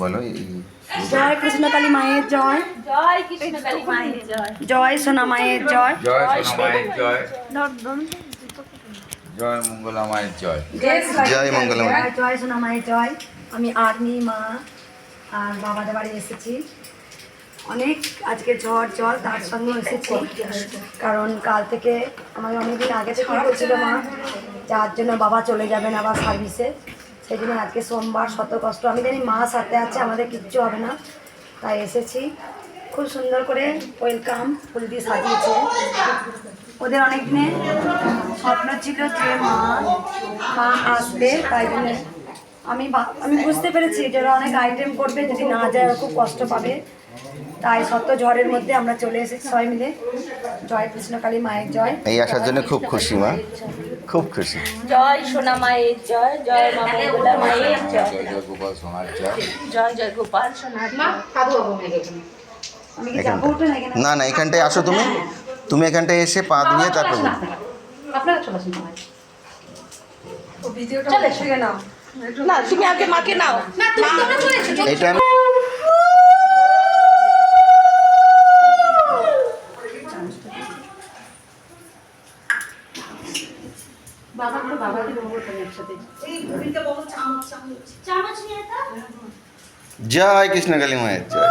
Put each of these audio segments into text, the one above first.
বলো জয় কৃষ্ণকালী মায়ের জয়। জয় কৃষ্ণ কালী মায়ের জয়। জয় সোনা মায়ের জয়। জয় সোনা মায়ের জয়। জয় মঙ্গলা মায়ের জয়। জয় মঙ্গলা মায়ের জয় সোনা মায়ের জয়। আমি আর্মি মা আর বাবাদের বাড়ি এসেছি। অনেক আজকে ঝড় জল তার সঙ্গেও এসেছি। কারণ কাল থেকে আমাকে অনেকদিন আগে থেকে বলছিল মা। যার জন্য বাবা চলে যাবেন আবার সার্ভিসে সেই জন্য আজকে সোমবার, শত কষ্ট। আমি জানি মা সাথে আছে, আমাদের কিচ্ছু হবে না। তাই এসেছি। খুব সুন্দর করে ওয়েলকাম ফুল দিয়ে সাজিয়েছে। ওদের অনেক দিনে স্বপ্ন ছিল যে মা মা আসবে, তাই জন্য আমি আমি বুঝতে পেরেছি যে ওরা অনেক আইটেম করবে, যদি না যায় খুব কষ্ট পাবে। তাই সত্য ঝড়ের মধ্যে আমরা চলে এসেছি সবাই মিলে। জয় কৃষ্ণকালী মায়ের জয়। এই আসার জন্য খুব খুশি মা। খুব খুশি। জয় সোনা মায়ের জয় জয় মা মায়ের জয়। জয় গোপাল সোনার জয়। জয় জয় গোপাল সোনার নাকি না না এখানটায় আসো তুমি। তুমি এখানটায় এসে পা ধুয়ে তারপর আপনারা। চলে আসুন সবাই। চলে না তুমি আগে মাকে নাও। না তুমি চলে এসো এটা আমি বাবাকে বাবাকে একসাথে। চামচ নিয়ে তা জয় কৃষ্ণকালী মায়ের জয়।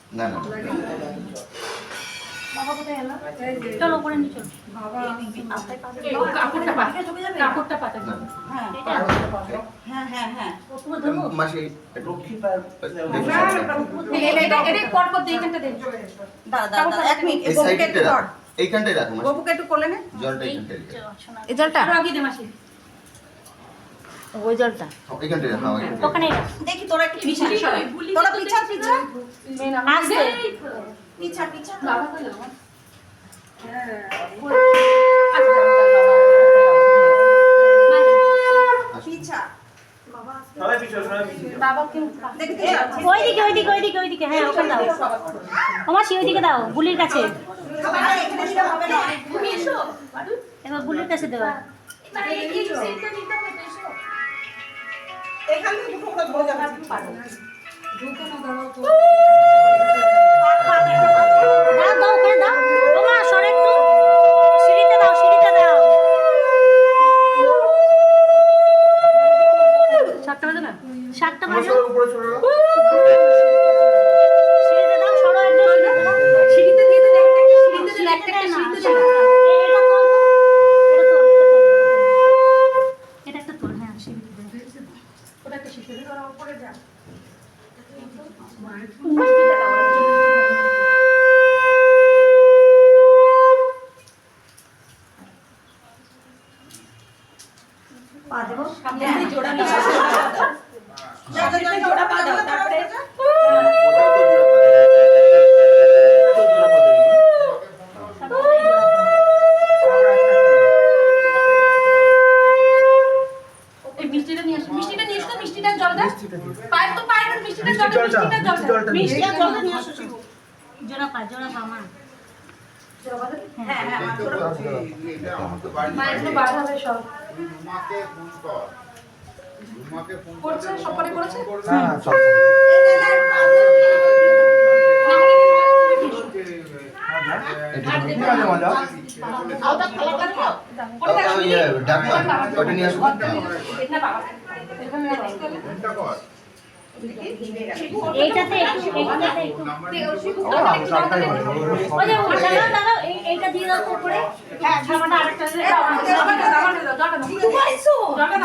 একটু ধর এইখানটায় রাখো মাসি। বপুকে একটু করলে না। জলটা এইখানটায় এই জলটা? আগে দে মাসি। ওই জলটা। এইখানটায় হ্যাঁ, ওখানে দেখি তোরা একটু পিছা। তোরা পিছা পিছা। আসতে পিছা পিছা। বাবা ওইদিকে ওইদিকে ওইদিকে ওইদিকে। হ্যাঁ ওখানে দাও। আমার সেই ওইদিকে দাও বুলির কাছে। আরে, এখানে দিলে হবে না। তুমি এসো বাড়ু এবার বুলির কাছে দেওয়া। এখান থেকে দুটো করে ধরে যাবে। দাও দাও করে দাও। জল দাও মিষ্টিটা জল দাও। নিয়ে আসো জোড়া পা জোড়া পা মা হ্যাঁ হ্যাঁ মা জোড়া মায়ের জন্য বার হবে সব মাকে ফোন কর মাকে ফোন করছে সকালে করেছে হ্যাঁ সব না হলে আওতা খালা কাটবো ওটা নিয়ে আসব এটা বাবা কোনটা কর এইটাতে একটু এইটাতে একটু। ওই যে ওটা দাও দাও এইটা দিয়ে দাও তো হ্যাঁ জামাটা আরেকটা দিয়ে দাও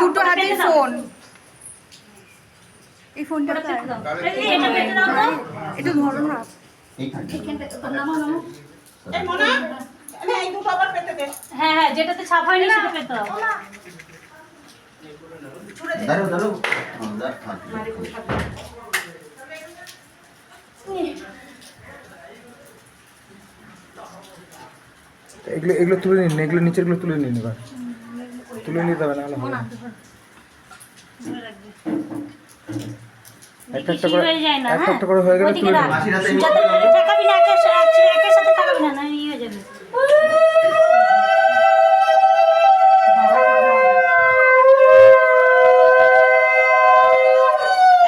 দুটো হাতের ফোন। এই ফোনটা দাও। এটা পেতে দাও তো। একটু ধরো না। এই মোনা এই দুটো আবার পেতে দে হ্যাঁ হ্যাঁ যেটাতে ছাপ হয়নি সেটা পেতে দাও। দাঁড়াও দাঁড়াও। এগুলো এগুলো তুলে নিন এগুলো নিচেরগুলো তুলে নিন এবার। তুলে নিতে হবে না। হলে হবে একটা একটা করে হয়ে যায় না একটা হ্যাঁ? একটা করে হয়ে গেলে তুলে নিন মাসির হাতে নিয়ে যাতে ঠেকাবি না একের সাথে একের সাথে ঠেকাবি না না ইয়ে হয়ে যাবে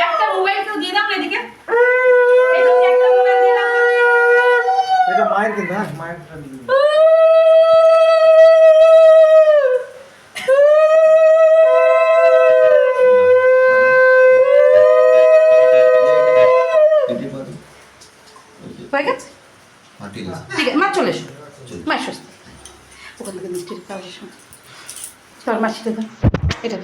একটা মোবাইল কেউ দিয়ে দাও না এদিকে এদিকে একটা মোবাইল দিয়ে দাও এটা মায়ের কিন্তু হ্যাঁ মায়ের হয়ে গেছে হ্যাঁ ঠিক আছে ঠিক আছে মা চলে এসো মা এসো ওখান থেকে মিষ্টি খাওয়া এসো চল দেখো এটা।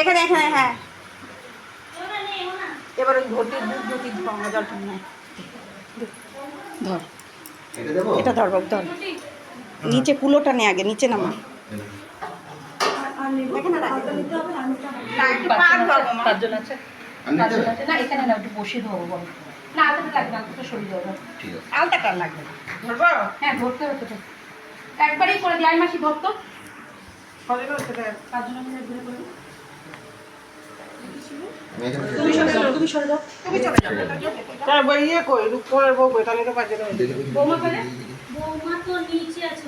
এখানে এখানে হ্যাঁ। ওটা নেই ও না এবার ওই ঘটির দুধ দুটি গঙ্গা জলটা নেয় ধর। এটা ধর বাবু ধর। নিচে কুলোটা নে আগে নিচে নামা। তার জন্য আছে আর নিতে হবে? না এখানে না একটু বসে দেবো বলো না আলতাটা লাগবে আলতাটা সরিয়ে দেবো। আলতাটা লাগবে না। ধরবো? হ্যাঁ ধরতে হতো তো একবারই করে দিই। মাসি ধরতো তুমি তুমি চলে যাও ইয়ে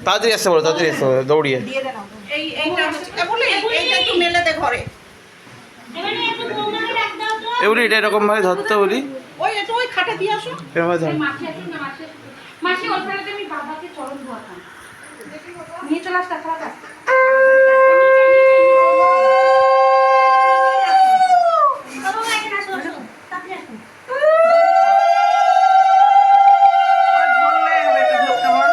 তাড়াতাড়ি আসতে বলো তাড়াতাড়ি আসতে বলো দৌড়িয়ে। এই এইটা হচ্ছে এইটা একটু মেলে দে ঘরে। এগুলি এটা এরকম ভাবে ধরতে বলি। ওই একটু ওই খাটে দিয়ে আসো। এভাবে ধর। মাসি ওখানে আমি বাবাকে চরণ ধোয়াতাম। নিয়ে চলে আসতে খারাপ বাবা এখানে আসো আসো তাড়াতাড়ি আসো ওই ধরলে হবে একটু ধরতে হবে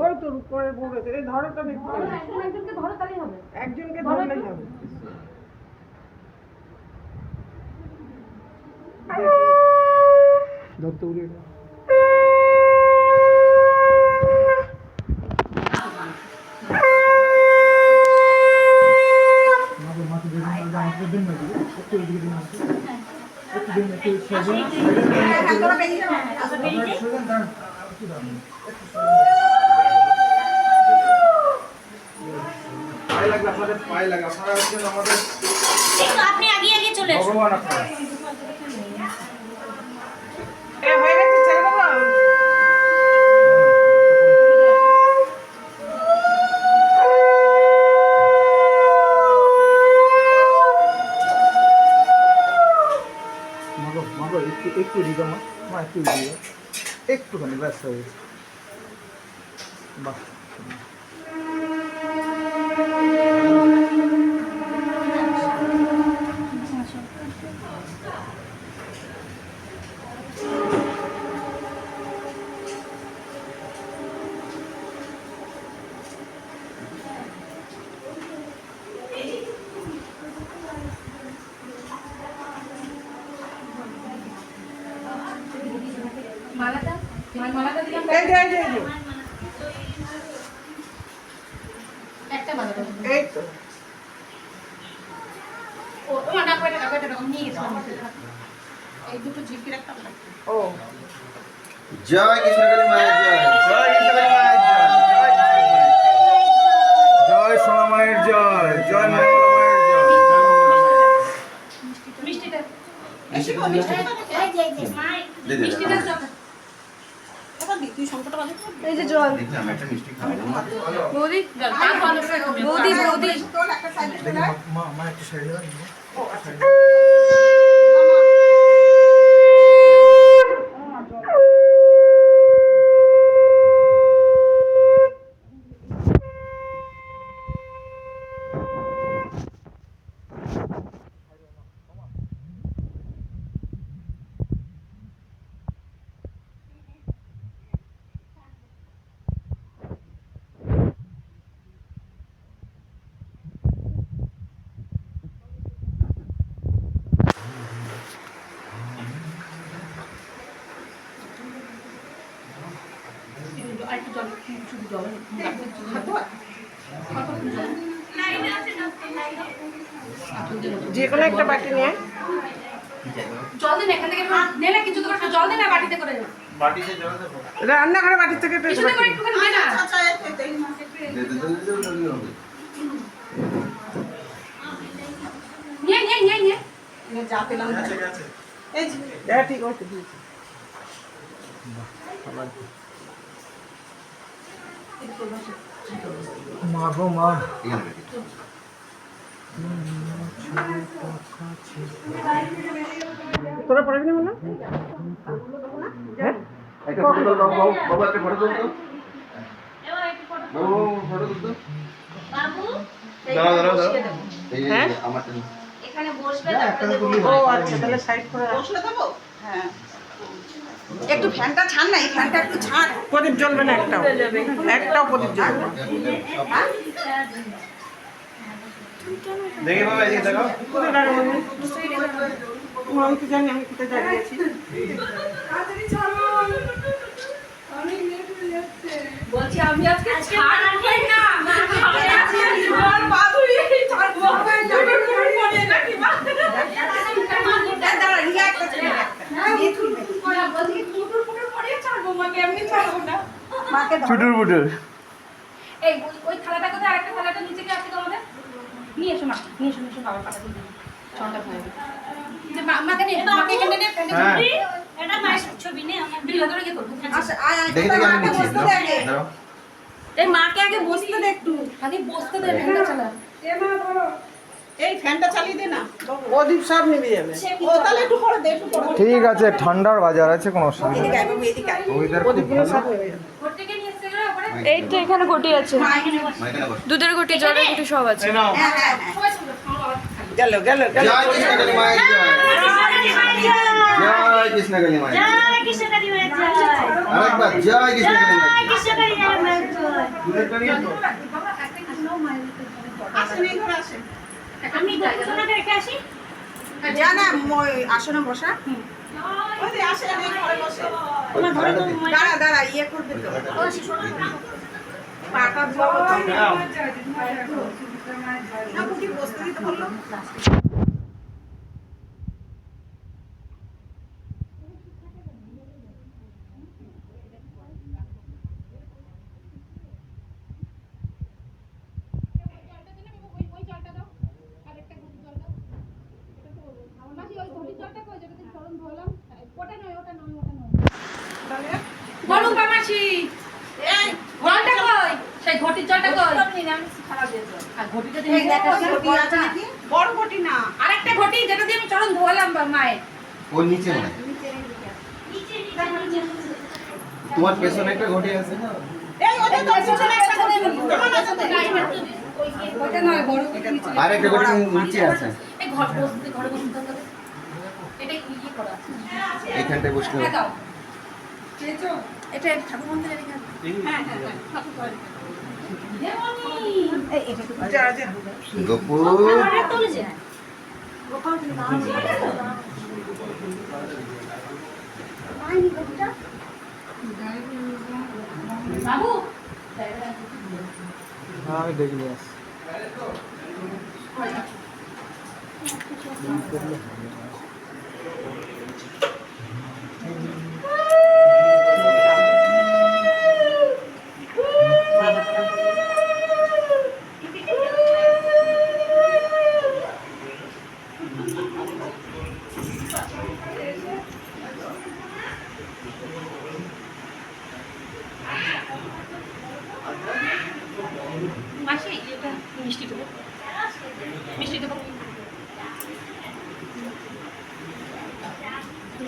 ওই তো রূপকরের বউ গেছে এই ধরো তো দেখতে একজনকে ধরো তাহলেই হবে। একজনকে ধরলেই হবে। ধরতে। একটু দিন আমাকে। একটু দিন, একটু সরে দিন। আবার বেরিয়ে যাই। সরে যান, দাঁড়ান। একটু দাঁড়ান। পায়ে লাগবে আপনাদের পায়ে লাগবে আপনারা হচ্ছেন আমাদের একটু আপনি আগিয়ে আগিয়ে চলে ভগবান আপনারা। হয়ে একটু একটু দিদা মা একটু দিও একটুখানি ব্যাস হয়ে গেছে। বাহ মালাটা? মালাটা দিলাম। এই যে এই যে এই যে একটা মালা দাও এই তো ও তোমার ডাকবে এটা ডাকবে এটা ডাকবে নিয়ে গেছে এই দুটো ঝিকির একটা ও জয় কৃষ্ণকালী মায়ের জয়। জয় কৃষ্ণকালী মায়ের জয়। জয় কৃষ্ণকালী মায়ের জয়। জয় মায়ের এই যে। জল এই যে জল। দেখলাম একটা মিষ্টি খাব। বৌদি। বৌদি বৌদি। মা- মা একটু সাইডে দাও। আর একটু জল শুধু জল যে কোনো একটা বাটি নিয়ে জল দিন এখান থেকে নে না কিছু করে জল দে না বাটিতে করে বাটিতে জল দেবো রান্নাঘরে বাটি থেকে একটু কিছুতে করে বাটি একটুখানি দে না দে, দে, দে, দে, দে, দে, দে। নিয়ে। নিয়ে নিয়ে নিয়ে গেছে গেছে। হ্যাঁ ঠিক আছে। মা গো মা। এখানে। তোরা পড়বি না মনে একটা ফটো দাও বাবু বাবু একটা ফটো দাও তো একটু বাবু ফটো দাও তো বাবু দাঁড়াও দাঁড়াও দাঁড়াও এই হ্যাঁ? আমারটা এখানে বসবে তারপরে ও আচ্ছা তাহলে সাইড করে বসলে দেবো হ্যাঁ একটু ফ্যানটা ছাড় না এই ফ্যানটা একটু ছাড়। প্রদীপ জ্বলবে না একটাও। একটাও প্রদীপ জ্বলবে না। দেখি বাবা এদিকে দেখাও কোথায় দাঁড়াবো আমি? তো জানি আমি কোথায় দাঁড়িয়ে আছি বলছি আমি আজকে না। পুরো পড়ে মা নিয়ে এসো নিয়ে বাবার পাটা দিয়ে ছটা গেছে যে মা- মাকে নিয়ে মাকে এখানে নিয়ে ফেলে। দিই এটা মায়ের ছবি নেই আমার দিল ধরে কি করব আচ্ছা, আয়, আয়, দেখি দেখি আমি নিচ্ছি বসতে দে আগে। দাঁড়াও এই মাকে আগে বসতে দে একটু আগে বসতে দে ফ্যানটা চালা এই ফ্যানটা চালিয়ে দে না প্রদীপ সব নিভে যাবে ও তাহলে একটু পরে দে একটু পরে ঠিক আছে ঠান্ডার বাজার আছে কোনো অসুবিধা এদিকে আয় বাবু এদিকে আয় ওয়েদার খুব ভালো এই তো এখানে ঘটি আছে। দুধের ঘটি জলের ঘটি সব আছে। হ্যাঁ হ্যাঁ হ্যাঁ গেল গেল গেল। জয় কৃষ্ণ কালী মায়ের জয়। জয় কৃষ্ণ কালী মায়ের জয়। জয় কৃষ্ণকালী মায়ের আরেকবার জয় কৃষ্ণ কালী মায়ের জয়। কৃষ্ণকালী মায়ের জয়। দুধেরটা তো বাবা একটা কিছু নাও মায়ের আসেন এই আসেন আমি সোনাকে রেখে আসি? যা না মই- আসনে বসা। ওই আসেন ঘরে বসে তোমার ধরে তো দাঁড়া দাঁড়া ইয়ে করবে তো। পাটা ধোয়াবো তো নাও। না বুঝি বসতে দিতে বলল। বলুন বামাসি এই ঘণ্টা কই সেই ঘটির জলটা কই আর ঘটিটা দিয়ে এই দেখো ঘটি আছে নাকি বড় ঘটি না। আরেকটা ঘটি যেটা দিয়ে আমি চরণ ধোয়ালাম মায়ের। ওর নিচে মনে? তোমার পেছনে একটা ঘটি আছে এই ওদের তো পিছনে একটা ঘটি কেমন আছে। ওটা নয় বড় ঘটি একটা ঘটি নিচে আছে। এই ঘর বসতে ঘরে বসতে দাও তো। এটা ইয়ে করা আছে? এইখানটায় বসলে হ্যাঁ এটা ঠাকুর মন্দিরে হ্যাঁ হ্যাঁ হ্যাঁ ঠাকুর ঘরে। যা যা গোপুর অনেক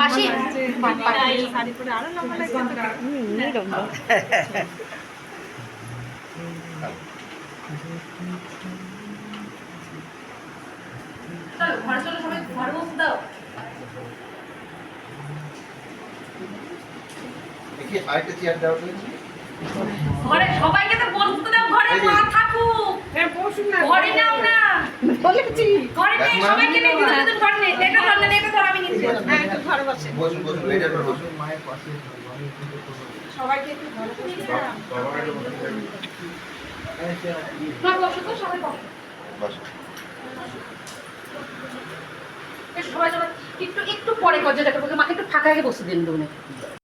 মাসি শাড়ি পরে আরও লম্বা লাগে চলো ঘরে চলো সবাই ঘরে বসতে দাও দেখি আরেকটা চেয়ার দাও তো ঘরে সবাইকে তো বসতে দাও ঘরে মা থাকুক। হ্যাঁ বসুন না ঘরে নাও না। বলেছি। ঘরে নেই সবাইকে নিয়ে দিতে দিতে ঘরে নেই। এটা ধর না এটা ধর আমি নিচ্ছি। হ্যাঁ একটু ঘরে বসে। বসুন বসুন এটার উপর বসুন। মায়ের পাশে সবাইকে একটু ঘরে বসে। মা বসো তো সবাই বসো। একটু একটু পরে কর যেটা মাকে একটু ফাঁকা রেখে বসে দিন দেবো